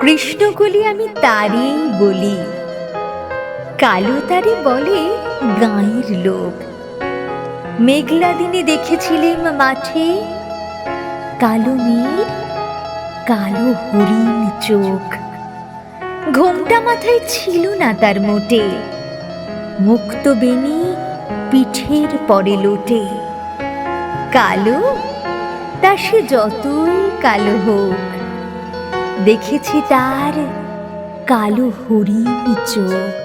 কৃষ্ণকলি আমি তারই বলি। কালো তারে বলে গাঁয়ের লোক। মেঘলা দিনে দেখেছিলেম মাঠে কালো মেঘ, কালো হরিণ চোখ। ঘোমটা মাথায় ছিল না তার মোটে। মুক্ত বেনি পিঠের পরে লোটে। কালো, তা সে যতই কালো হোক। দেখেছি তার কালো হরিণ চোখ।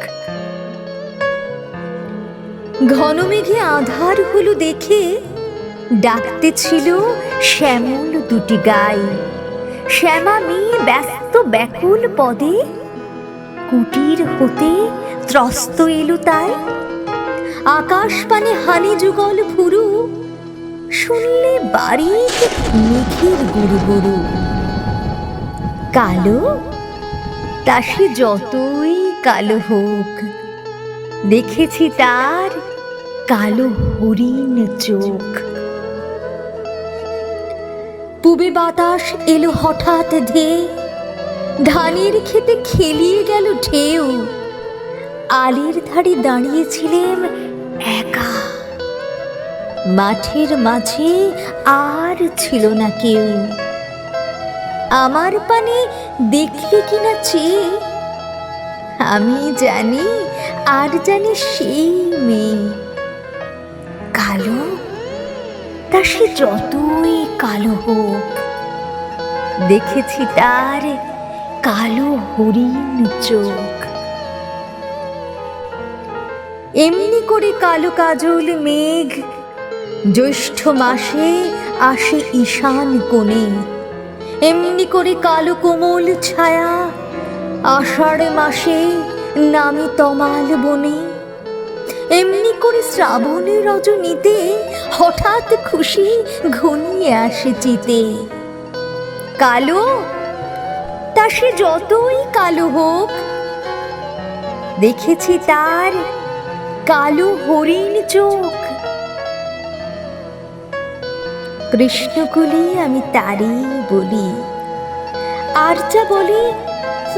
ঘন মেঘে আধার হলো দেখে ডাকতে ছিল শ্যামল দুটি গাই। শ্যামা মেয়ে ব্যস্ত ব্যাকুল পদে কুটির হতে ত্রস্ত এলো তাই। আকাশ পানে হানি যুগল ফুরু শুনলে বাড়ির মেঘের গুরু গুরু কালো? তা সে যতই কালো হোক, দেখেছি তার কালো হরিণ চোখ। পুবে বাতাস এলো হঠাৎ ধে, ধানের খেতে খেলিয়ে গেল ঢেউ। আলের ধারে দাঁড়িয়েছিলেন একা। মাঠের মাঝে আর ছিল না কেউ। আমার পানে দেখলে কিনা চেয়ে আমি জানি, আর জানি সেই মেয়ে। কালো? তা সে যতই কালো হোক। দেখেছি তার কালো হরিণ চোখ। এমনি করে কালো কাজল মেঘ জ্যৈষ্ঠ মাসে আসে ঈশান কোণে। এমনি করে কালো কোমল ছায়া আষাঢ় মাসে নামে তমাল বনে। এমনি করে শ্রাবণের রজনীতে হঠাৎ খুশি ঘনিয়ে আসে চিতে। কালো, তা সে যতই কালো হোক, দেখেছি তার কালো হরিণ চোখ কৃষ্ণকুলি আমি তারই বলি। আর যা বলে,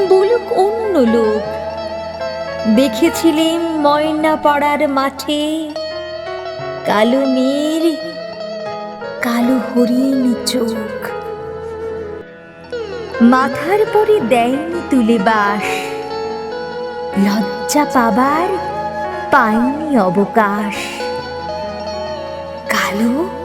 বলুক অন্য লোক। দেখেছিলেন ময়না পাড়ার মাঠে, কালো মেয়ের কালো হরিণ চোখ। মাথার পরে দেয়নি তুলে বাস, লজ্জা পাবার পায়নি অবকাশ। কালো